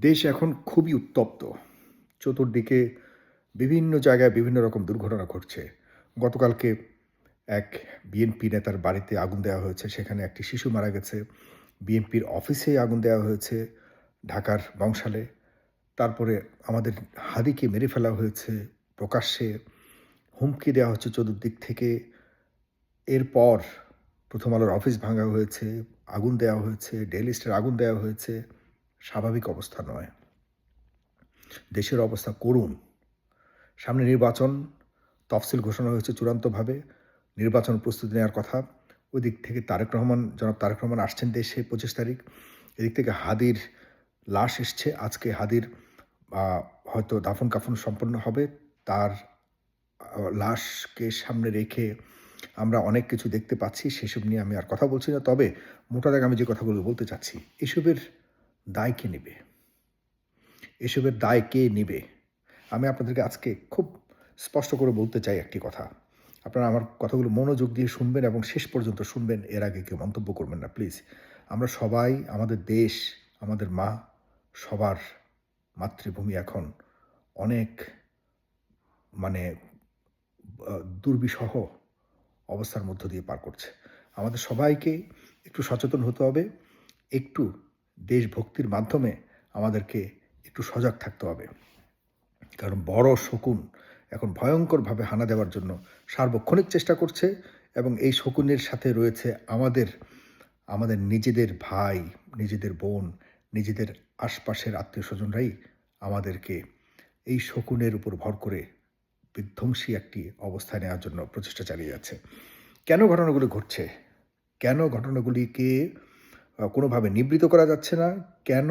দেশ এখন খুবই উত্তপ্ত। চতুর্দিকে বিভিন্ন জায়গায় বিভিন্ন রকম দুর্ঘটনা ঘটছে। গতকালকে এক বিএনপি নেতার বাড়িতে আগুন দেওয়া হয়েছে, সেখানে একটি শিশু মারা গেছে। বিএনপির অফিসে আগুন দেওয়া হয়েছে ঢাকার বংশালে তারপরে আমাদের হাদিকে মেরে ফেলা হয়েছে প্রকাশ্যে। হুমকি দেওয়া হচ্ছে চতুর্দিক থেকে। এরপর প্রথম আলোর অফিস ভাঙা হয়েছে, আগুন দেওয়া হয়েছে ডেলি স্টার আগুন দেওয়া হয়েছে। স্বাভাবিক অবস্থা নয়। দেশের অবস্থা করুণ। সামনে নির্বাচন, তফসিল ঘোষণা হয়েছে চূড়ান্তভাবে। নির্বাচন প্রস্তুতি নেওয়ার কথা। ওই দিক থেকে তারেক রহমান, জনাব তারেক রহমান আসছেন দেশে পঁচিশ তারিখ। এদিক থেকে হাদির লাশ এসছে। আজকে হাদির হয়তো দাফন কাফন সম্পন্ন হবে। তার লাশকে সামনে রেখে আমরা অনেক কিছু দেখতে পাচ্ছি। সেসব নিয়ে আমি আর কথা বলছি না। তবে মোটা আমি যে কথাগুলো বলতে চাচ্ছি, এসবের দায় কে নেবে? এসবের দায় কে নেবে? আমি আপনাদেরকে আজকে খুব স্পষ্ট করে বলতে চাই একটি কথা। আপনারা আমার কথাগুলো মনোযোগ দিয়ে শুনবেন এবং শেষ পর্যন্ত শুনবেন। এর আগে কেউ মন্তব্য করবেন না, প্লিজ। আমরা সবাই, আমাদের দেশ, আমাদের মা, সবার মাতৃভূমি এখন অনেক মানে দুর্বিষহ অবস্থার মধ্য দিয়ে পার করছে। আমাদের সবাইকে একটু সচেতন হতে হবে, একটু দেশভক্তির মাধ্যমে আমাদেরকে একটু সজাগ থাকতে হবে। কারণ বড় শকুন এখন ভয়ঙ্করভাবে হানা দেওয়ার জন্য সার্বক্ষণিক চেষ্টা করছে এবং এই শকুনের সাথে রয়েছে আমাদের আমাদের নিজেদের ভাই, নিজেদের বোন, নিজেদের আশপাশের আত্মীয় স্বজনরাই আমাদেরকে এই শকুনের উপর ভর করে বিধ্বংসী একটি অবস্থায় নেওয়ার জন্য প্রচেষ্টা চালিয়ে যাচ্ছে। কেন ঘটনাগুলি ঘটছে? কেন ঘটনাগুলিকে কোনোভাবে নিবৃত করা যাচ্ছে না। কেন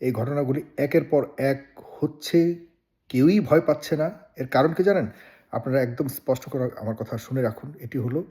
এই ঘটনাগুলি একের পর এক হচ্ছে, কেউই ভয় পাচ্ছে না। এর কারণ কি জানেন? আপনারা একদম স্পষ্ট করে আমার কথা শুনে রাখুন, এটি হলো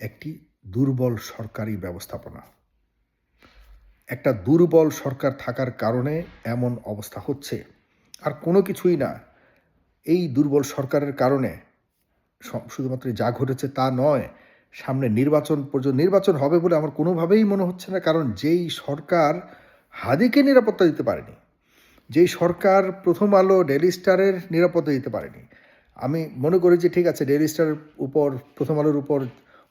একটি দুর্বল সরকারি ব্যবস্থাপনা। একটা দুর্বল সরকার থাকার কারণে এমন অবস্থা হচ্ছে। আর কোনো কিছুই না। এই দুর্বল সরকারের কারণে শুধুমাত্র যা ঘটেছে তা নয় সামনে নির্বাচন পর্যন্ত নির্বাচন হবে বলে আমার কোনোভাবেই মনে হচ্ছে না, কারণ যেই সরকার হাদিকে নিরাপত্তা দিতে পারেনি, যেই সরকার প্রথম আলো ডেলি স্টারের নিরাপত্তা দিতে পারেনি, আমি মনে করি যে ঠিক আছে ডেলি স্টারের উপর, প্রথম আলোর উপর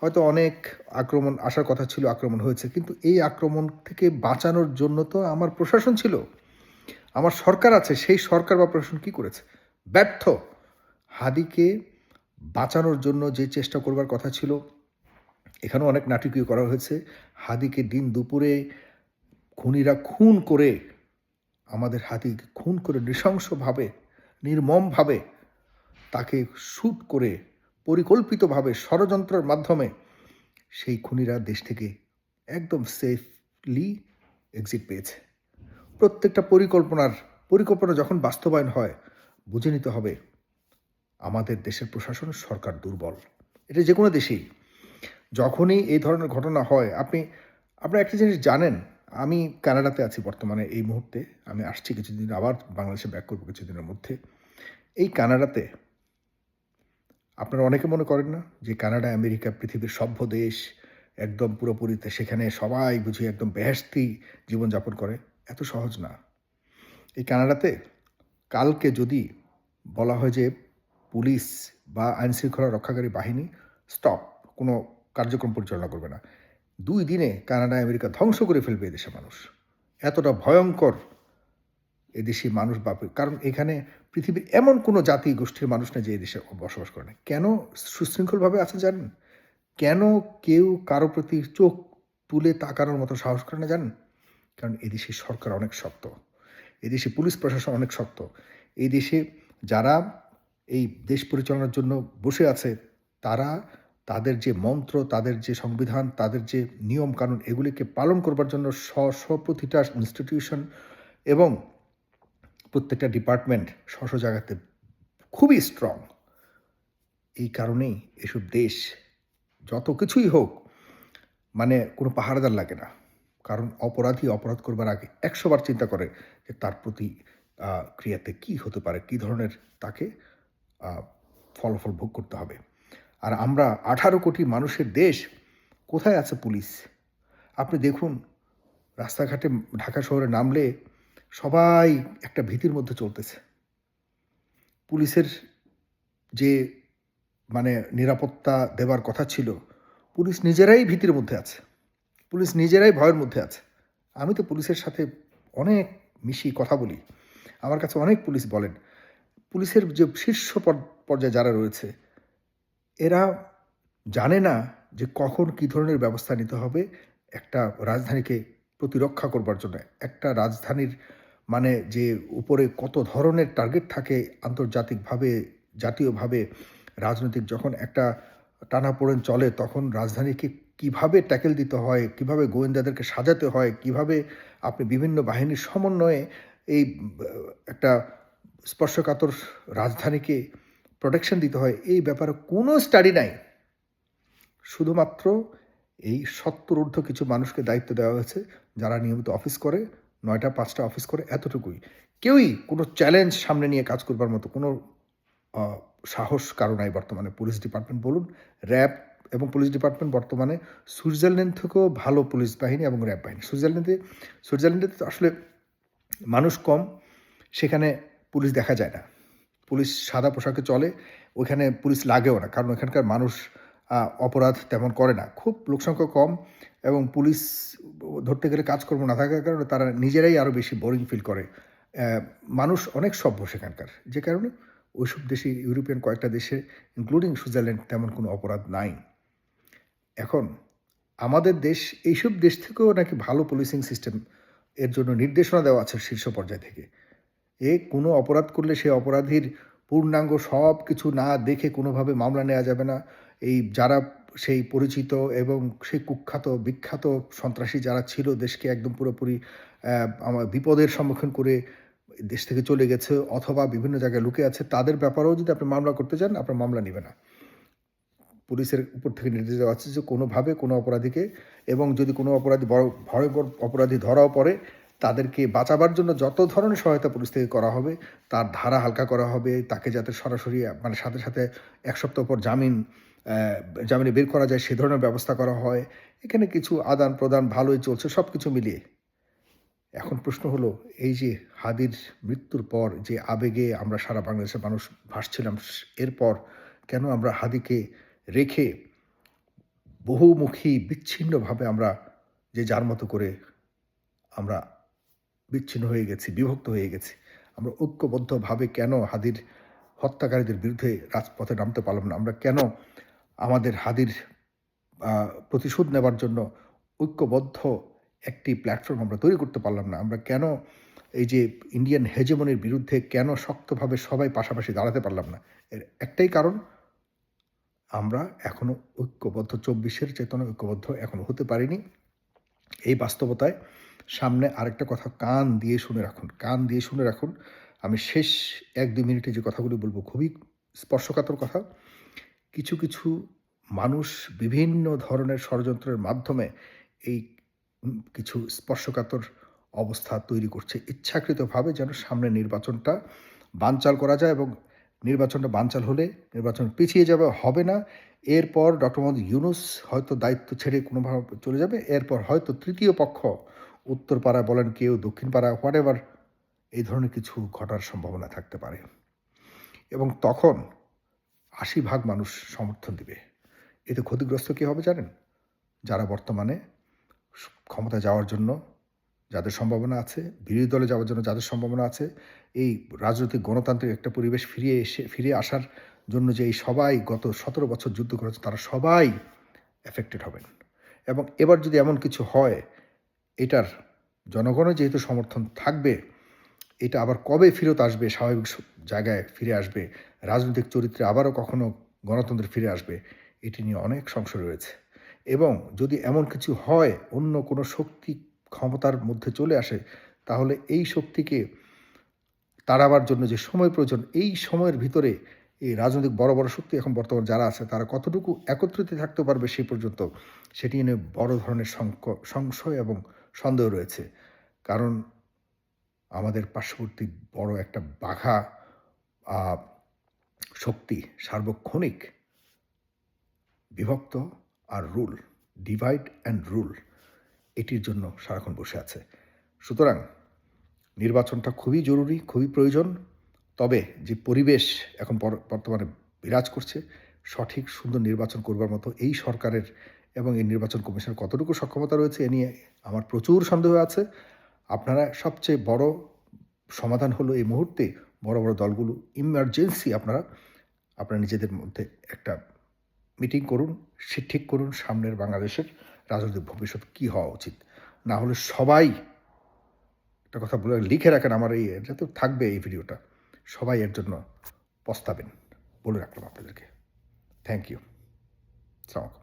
হয়তো অনেক আক্রমণ, আসার কথা ছিল, আক্রমণ হয়েছে, কিন্তু এই আক্রমণ থেকে বাঁচানোর জন্য তো আমার প্রশাসন ছিল, আমার সরকার আছে, সেই সরকার বা প্রশাসন কি করেছে? ব্যর্থ হাদিকে বাঁচানোর জন্য যে চেষ্টা করবার কথা ছিল এখানেও অনেক নাটকীয় করা হয়েছে। হাদিকে দিন দুপুরে খুনিরা খুন করে, আমাদের হাতিকে খুন করে নৃশংসভাবে, নির্মমভাবে তাকে শ্যুট করে, পরিকল্পিতভাবে ষড়যন্ত্রের মাধ্যমে সেই খুনিরা দেশ থেকে একদম সেফলি এক্সিট পেয়েছে। প্রত্যেকটা পরিকল্পনার পরিকল্পনা যখন বাস্তবায়ন হয়, বুঝে নিতে হবে, আমাদের দেশের প্রশাসন সরকার দুর্বল। এটা যে কোনো দেশেই। যখনই এই ধরনের ঘটনা হয়, আপনি, আপনারা একটা জিনিস জানেন, আমি কানাডাতে আছি বর্তমানে এই মুহূর্তে, আমি আসছি কিছুদিন, আবার বাংলাদেশে ব্যাক করব কিছুদিনের মধ্যে। এই কানাডাতে, আপনারা অনেকে মনে করেন না যে কানাডা, আমেরিকা পৃথিবীর সভ্য দেশ, একদম পুরোপুরিতে সেখানে সবাই বুঝি একদম বেহেস্তি জীবনযাপন করে, এত সহজ না। এই কানাডাতে কালকে যদি বলা হয় যে পুলিশ বা আইনশৃঙ্খলা রক্ষাকারী বাহিনী স্টপ কোনো কার্যক্রম পরিচালনা করবে না। দুই দিনে কানাডা, আমেরিকা ধ্বংস করে ফেলবে এদেশের মানুষ। এতটা ভয়ঙ্কর এদেশি মানুষ বাপে কারণ এখানে পৃথিবীর এমন কোনো জাতি গোষ্ঠীর মানুষ নেই যে এদেশে বসবাস করে না। কেন সুশৃঙ্খলভাবে আছে জানেন? কেন কেউ কারও প্রতি চোখ তুলে তাকানোর মতো সাহস করে না জানেন? কারণ এদেশে সরকার অনেক শক্ত। এদেশে পুলিশ প্রশাসন অনেক শক্ত। এই দেশে যারা এই দেশ পরিচালনার জন্য বসে আছে, তারা তাদের যে মন্ত্র, তাদের যে সংবিধান, তাদের যে নিয়ম কানুন, এগুলিকে পালন করবার জন্য স্ব স্ব প্রতিটা ইনস্টিটিউশন এবং প্রত্যেকটা ডিপার্টমেন্ট স্ব স্ব জায়গাতে খুবই স্ট্রং এই কারণেই এসব দেশ যত কিছুই হোক মানে কোনো পাহারাদার লাগে না। কারণ অপরাধী অপরাধ করবার আগে একশোবার চিন্তা করে যে তার প্রতি ক্রিয়াতে কি হতে পারে, কি ধরনের তাকে ফলাফল ভোগ করতে হবে। আর আমরা আঠারো কোটি মানুষের দেশ, কোথায় আছে পুলিশ? আপনি দেখুন, রাস্তাঘাটে ঢাকা শহরে নামলে সবাই একটা ভীতির মধ্যে চলতেছে। পুলিশের যে মানে নিরাপত্তা দেওয়ার কথা ছিল, পুলিশ নিজেরাই ভীতির মধ্যে আছে। পুলিশ নিজেরাই ভয়ের মধ্যে আছে। আমি তো পুলিশের সাথে অনেক মিশি কথা বলি। আমার কাছে অনেক পুলিশ বলেন। পুলিশের যে শীর্ষ পর- পর্যায়ে যারা রয়েছে এরা জানে না যে কখন কী ধরনের ব্যবস্থা নিতে হবে একটা রাজধানীকে প্রতিরক্ষা করবার জন্য। একটা রাজধানীর মানে যে উপরে কত ধরনের টার্গেট থাকে আন্তর্জাতিকভাবে, জাতীয়ভাবে, রাজনৈতিক যখন একটা টানাপোড়েন চলে তখন রাজধানীকে কীভাবে ট্যাকেল দিতে হয়, কীভাবে গোয়েন্দাদেরকে সাজাতে হয়, কীভাবে আপনি বিভিন্ন বাহিনীর সমন্বয়ে এই একটা স্পর্শকাতর রাজধানীকে প্রোটেকশন দিতে হয়, এই ব্যাপারে কোনো স্টাডি নাই। শুধুমাত্র এই সত্তর ঊর্ধ্ব কিছু মানুষকে দায়িত্ব দেওয়া হয়েছে, যারা নিয়মিত অফিস করে, নয়টা, পাঁচটা অফিস করে, এতটুকুই। কেউই কোনো চ্যালেঞ্জ সামনে নিয়ে কাজ করবার মতো কোনো সাহস কারও নাই বর্তমানে। পুলিশ ডিপার্টমেন্ট বলুন র্যাব এবং পুলিশ ডিপার্টমেন্ট বর্তমানে সুইজারল্যান্ড থেকেও ভালো পুলিশ বাহিনী এবং র্যাব বাহিনী। সুইজারল্যান্ডে সুইজারল্যান্ডে তো আসলে মানুষ কম, সেখানে পুলিশ দেখা যায় না। পুলিশ সাদা পোশাকে চলে, ওইখানে পুলিশ লাগেও না। কারণ ওখানকার মানুষ অপরাধ তেমন করে না। খুব লোকসংখ্যা কম এবং পুলিশ ধরতে গেলে কাজকর্ম না থাকার কারণে তারা নিজেরাই আরও বেশি বোরিং ফিল করে। মানুষ অনেক সভ্য সেখানকার। যে কারণে ওইসব দেশে, ইউরোপিয়ান কয়েকটা দেশে ইনক্লুডিং সুইজারল্যান্ড, তেমন কোনো অপরাধ নাই। এখন আমাদের দেশ, এইসব দেশ থেকেও নাকি ভালো পুলিশিং সিস্টেম এর জন্য নির্দেশনা দেওয়া আছে শীর্ষ পর্যায় থেকে। এ কোনো অপরাধ করলে সে অপরাধীর পূর্ণাঙ্গ সব কিছু না দেখে কোনোভাবে মামলা নেওয়া যাবে না। এই যারা সেই পরিচিত এবং সেই কুখ্যাত, বিখ্যাত সন্ত্রাসী যারা ছিল, দেশকে একদম পুরোপুরি আমার বিপদের সম্মুখীন করে দেশ থেকে চলে গেছে অথবা বিভিন্ন জায়গায় লুকে আছে, তাদের ব্যাপারেও যদি আপনি মামলা করতে চান আপনার মামলা নেবে না। পুলিশের উপর থেকে নির্দেশ দেওয়া আছে যে কোনোভাবে কোনো অপরাধীকে এবং যদি কোনো অপরাধী বড়, ভয়ঙ্কর অপরাধী ধরাও পড়ে তাদেরকে বাঁচাবার জন্য যত ধরনের সহায়তা থেকে করা হবে, তার ধারা হালকা করা হবে, তাকে যাতে সরাসরি মানে সাথে সাথে এক সপ্তাহ পর জামিন জামিনে বের করা যায়, সে ধরনের ব্যবস্থা করা হয়। এখানে কিছু আদান প্রদান ভালোই চলছে সব কিছু মিলিয়ে। এখন প্রশ্ন হলো, এই যে হাদির মৃত্যুর পর যে আবেগে আমরা সারা বাংলাদেশের মানুষ ভাসছিলাম, এরপর কেন আমরা হাদিকে রেখে বহুমুখী বিচ্ছিন্নভাবে আমরা যে যার মতো করে আমরা বিচ্ছিন্ন হয়ে গেছি, বিভক্ত হয়ে গেছি। আমরা ঐক্যবদ্ধভাবে কেন হাদির হত্যাকারীদের বিরুদ্ধে রাজপথে নামতে পারলাম না? আমরা কেন আমাদের হাদির প্রতিশোধ নেবার জন্য ঐক্যবদ্ধ একটি প্ল্যাটফর্ম আমরা তৈরি করতে পারলাম না? আমরা কেন এই যে ইন্ডিয়ান হেজেমনির বিরুদ্ধে কেন শক্তভাবে সবাই পাশাপাশি দাঁড়াতে পারলাম না? এর একটাই কারণ, আমরা এখনও ঐক্যবদ্ধ, চব্বিশের চেতনা ঐক্যবদ্ধ এখনও হতে পারিনি। এই বাস্তবতায় সামনে আরেকটা কথা কান দিয়ে শুনে রাখুন, কান দিয়ে শুনে রাখুন। আমি শেষ এক দুই মিনিটে যে কথাগুলি বলব, খুবই স্পর্শকাতর কথা। কিছু কিছু মানুষ বিভিন্ন ধরনের ষড়যন্ত্রের মাধ্যমে এই কিছু স্পর্শকাতর অবস্থা তৈরি করছে। ইচ্ছাকৃতভাবে যেন সামনে নির্বাচনটা বানচাল করা যায় এবং নির্বাচনটা বানচাল হলে নির্বাচন পিছিয়ে যাবে, হবে না। এরপর ডক্টর মোহাম্মদ ইউনুস হয়তো দায়িত্ব ছেড়ে কোনোভাবে চলে যাবে। এরপর হয়তো তৃতীয় পক্ষ উত্তরপাড়া বলেন কেউ দক্ষিণপাড়া হোয়াট এভার এই ধরনের কিছু ঘটার সম্ভাবনা থাকতে পারে। এবং তখন আশি ভাগ মানুষ সমর্থন দিবে। এতে ক্ষতিগ্রস্ত কী হবে জানেন? যারা বর্তমানে ক্ষমতা যাওয়ার জন্য যাদের সম্ভাবনা আছে, বিরোধী দলে যাওয়ার জন্য যাদের সম্ভাবনা আছে, এই রাজনৈতিক গণতান্ত্রিক একটা পরিবেশ ফিরিয়ে এসে ফিরে আসার জন্য যে এই সবাই গত সতেরো বছর যুদ্ধ করেছে, তারা সবাই এফেক্টেড হবেন। এবং এবার যদি এমন কিছু হয় এটার জনগণের যেহেতু সমর্থন থাকবে, এটা আবার কবে ফেরত আসবে, স্বাভাবিক জায়গায় ফিরে আসবে, রাজনৈতিক চরিত্রে আবারও কখনো গণতন্ত্র ফিরে আসবে, এটি নিয়ে অনেক সংশয় রয়েছে। এবং যদি এমন কিছু হয়, অন্য কোনো শক্তি ক্ষমতার মধ্যে চলে আসে, তাহলে এই শক্তিকে তাড়াবার জন্য যে সময় প্রয়োজন, এই সময়ের ভিতরে এই রাজনৈতিক বড় বড় শক্তি এখন বর্তমান যারা আছে, তারা কতটুকু একত্রিত থাকতে পারবে সেই পর্যন্ত, সেটি নিয়ে বড় ধরনের সংশয় এবং সন্দেহ রয়েছে। কারণ আমাদের পার্শ্ববর্তী বড় একটা বাঘা শক্তি সার্বক্ষণিক বিভক্ত আর রুল ডিভাইড অ্যান্ড রুল এটির জন্য সারাক্ষণ বসে আছে। সুতরাং নির্বাচনটা খুবই জরুরি, খুবই প্রয়োজন। তবে যে পরিবেশ এখন বর্তমানে বিরাজ করছে, সঠিক সুন্দর নির্বাচন করবার মতো এই সরকারের এবং এই নির্বাচন কমিশনের কতটুকু সক্ষমতা রয়েছে এ নিয়ে আমার প্রচুর সন্দেহ আছে। আপনারা সবচেয়ে বড় সমাধান হলো এই মুহূর্তে বড় বড় দলগুলো ইমার্জেন্সি আপনারা আপনারা নিজেদের মধ্যে একটা মিটিং করুন, সে ঠিক করুন সামনের বাংলাদেশের রাজনৈতিক ভবিষ্যৎ কী হওয়া উচিত। না হলে সবাই, একটা কথা বলে লিখে রাখেন আমার এই যাতে থাকবে এই ভিডিওটা। সবাই এর জন্য পস্তাবেন বলে রাখলাম আপনাদেরকে। থ্যাংক ইউ সালাম